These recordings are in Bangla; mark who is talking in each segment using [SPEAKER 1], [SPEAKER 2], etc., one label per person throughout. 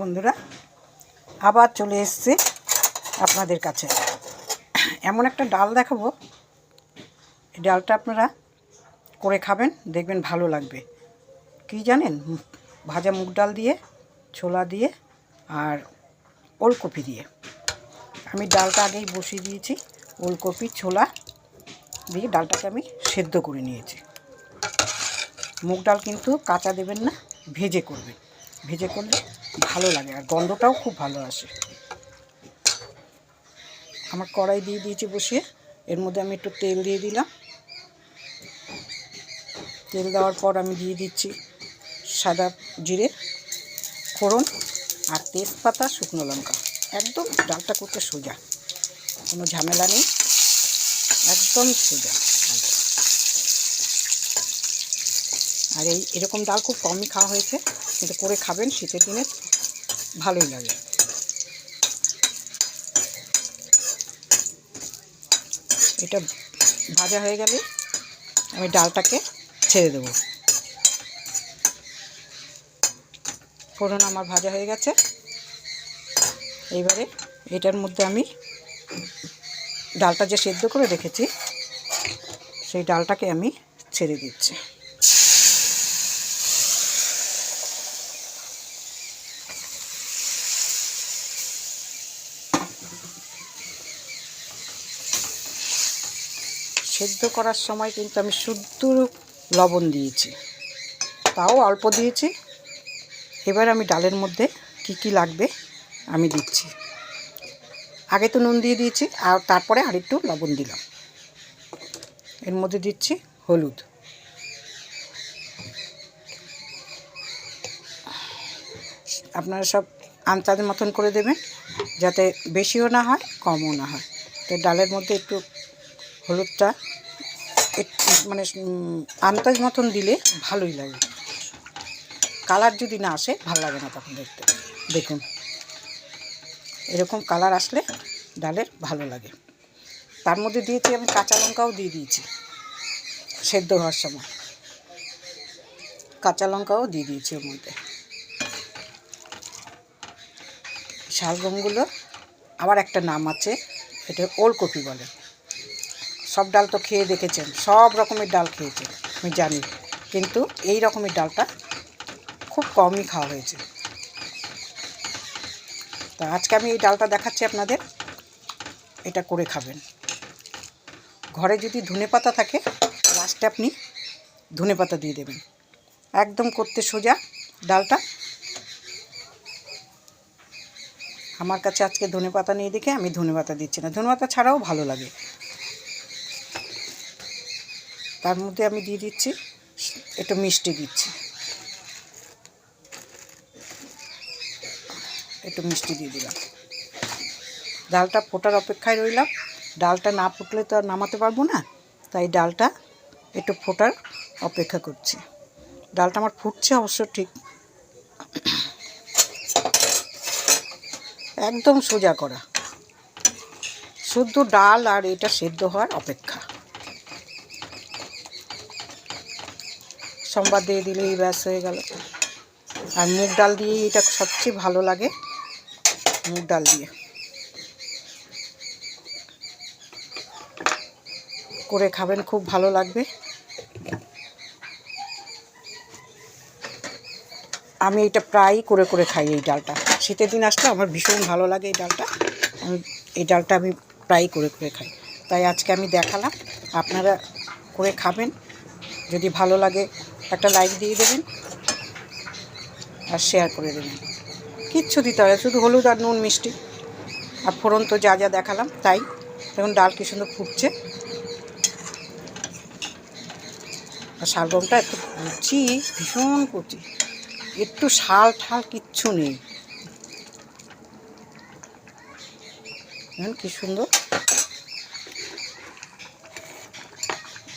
[SPEAKER 1] বন্ধুরা, আবার চলে এসছে আপনাদের কাছে। এমন একটা ডাল দেখাবো। এই ডালটা আপনারা করে খাবেন, দেখবেন ভালো লাগবে। কি জানেন? ভাজা মুগ ডাল দিয়ে, ছোলা দিয়ে আর ওলকপি দিয়ে। আমি ডালটা আগেই বসিয়ে দিয়েছি, ওলকপি, ছোলা দিয়ে ডালটাকে আমি সেদ্ধ করে নিয়েছি। মুগ ডাল কিন্তু কাঁচা দেবেন না, ভেজে করবেন। ভেজে করলে ভালো লাগে আর গন্ধটাও খুব ভালো আসে। আমার কড়াই দিয়ে দিয়েছি বসিয়ে, এর মধ্যে আমি একটু তেল দিয়ে দিলাম। তেল দেওয়ার পর আমি দিয়ে দিচ্ছি সাদা জিরে, ফোড়ন আর তেজপাতা, শুকনো লঙ্কা। একদম ডালটা করতে সোজা, কোনো ঝামেলা নেই, একদম সোজা ডালটা। আর এই এরকম ডাল খুব কমই খাওয়া হয়েছে, কিন্তু করে খাবেন, শীতের দিনে ভালোই লাগে। এটা ভাজা হয়ে গেলে আমি ডালটাকে ছেড়ে দেবো। ফোড়ন আমার ভাজা হয়ে গেছে। এইবারে এটার মধ্যে আমি ডালটা যে সেদ্ধ করে রেখেছি, সেই ডালটাকে আমি ছেড়ে দিচ্ছি। সেদ্ধ করার সময় কিন্তু আমি শুদ্ধ লবণ দিয়েছি। তাও অল্প দিয়েছি। এবার আমি ডালের মধ্যে কি কি লাগবে আমি দিচ্ছি। আগে তো নুন দিয়ে দিয়েছি, আর তারপরে আরেকটু লবণ দিলাম। এর মধ্যে দিচ্ছি হলুদ। আপনারা সব আন্তাজ মতন করে দেবেন, যাতে বেশিও না হয়, কমও না হয়। তো ডালের মধ্যে একটু হলুদটা মানে আন্দাজ মতন দিলে ভালোই লাগে। কালার যদি না আসে, ভালো লাগে না তখন দেখতে। দেখুন, এরকম কালার আসলে ডালের ভালো লাগে। তার মধ্যে দিয়েছি আমি কাঁচা লঙ্কাও দিয়ে দিয়েছি, সেদ্ধ হওয়ার সময়। কাঁচা লঙ্কাও দিয়ে দিয়েছি ওর মধ্যে। শালগমগুলো, আবার একটা নাম আছে, এটা ওলকপি বলে। সব ডাল তো খেয়ে দেখেছেন, সব রকমের ডাল খেয়েছেন, আমি জানি। কিন্তু এই রকমের ডালটা খুব কমই খাওয়া হয়েছে। তা আজকে আমি এই ডালটা দেখাচ্ছি আপনাদের, এটা করে খাবেন। ঘরে যদি ধনে পাতা থাকে, লাস্টে আপনি ধনে পাতা দিয়ে দেবেন। একদম করতে সোজা ডালটা। আমার কাছে আজকে ধনে পাতা নিয়ে দেখে আমি ধনে পাতা দিচ্ছি না। ধনে পাতা ছাড়াও ভালো লাগে। তার মধ্যে আমি দিয়ে দিচ্ছি, একটু মিষ্টি দিচ্ছি। একটু মিষ্টি দিয়ে দিলাম। ডালটা ফোটার অপেক্ষায় রইলাম। ডালটা না ফুটলে তো আর নামাতে পারব না, তাই ডালটা একটু ফোটার অপেক্ষা করছি। ডালটা আমার ফুটছে অবশ্য ঠিক। একদম সোজা করা। শুদ্ধ ডাল আর এটা সেদ্ধ হওয়ার অপেক্ষা। সোমবার দিয়ে দিলেই ব্যাস হয়ে গেল। আর মুগ ডাল দিয়ে এটা সবচেয়ে ভালো লাগে, মুগ ডাল দিয়ে। করে খাবেন, খুব ভালো লাগবে। আমি এটা প্রায়ই করে করে খাই এই ডালটা। শীতের দিন আসলে আমার ভীষণ ভালো লাগে এই ডালটা। আমি, এই ডালটা আমি প্রায়ই করে করে খাই। তাই আজকে আমি দেখালাম, আপনারা করে খাবেন। যদি ভালো লাগে একটা লাইক দিয়ে দেবেন আর শেয়ার করে দেবেন। কিচ্ছু দিতে হবে শুধু হলুদ আর নুন মিষ্টি। আর ফোড়ন তো যা যা দেখালাম, তাই। দেখুন, ডাল কি সুন্দর ফুটছে। আর শালগমটা একটু কুচি, ভীষণ কুচি। একটু শাল ঠাল কিচ্ছু নেই। কি সুন্দর।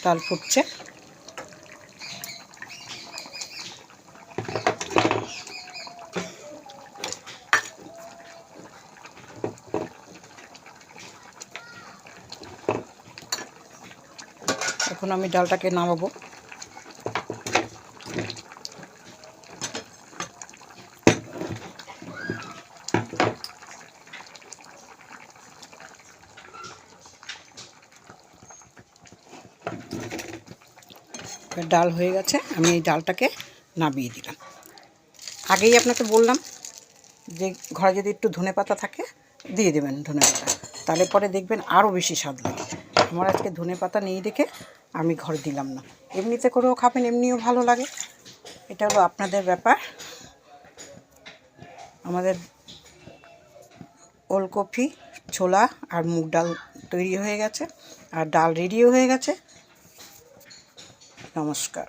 [SPEAKER 1] ডাল ফুটছে। এখন আমি ডালটাকে নামাবো। ডাল হয়ে গেছে, আমি এই ডালটাকে নামিয়ে দিলাম। আগেই আপনাকে বললাম যে ঘরে যদি একটু ধনে পাতা থাকে, দিয়ে দেবেন ধনে পাতা। তাহলে পরে দেখবেন আরও বেশি স্বাদ লাগে। আমার আজকে ধনে পাতা নেই দেখে আমি ঘর দিলাম না। এমনিতে করেও খাবেন, এমনিও ভালো লাগে। এটা হলো আপনাদের ব্যাপার। আমাদের ওলকপি, ছোলা আর মুগ ডাল তৈরি হয়ে গেছে, আর ডাল রেডিও হয়ে গেছে। নমস্কার।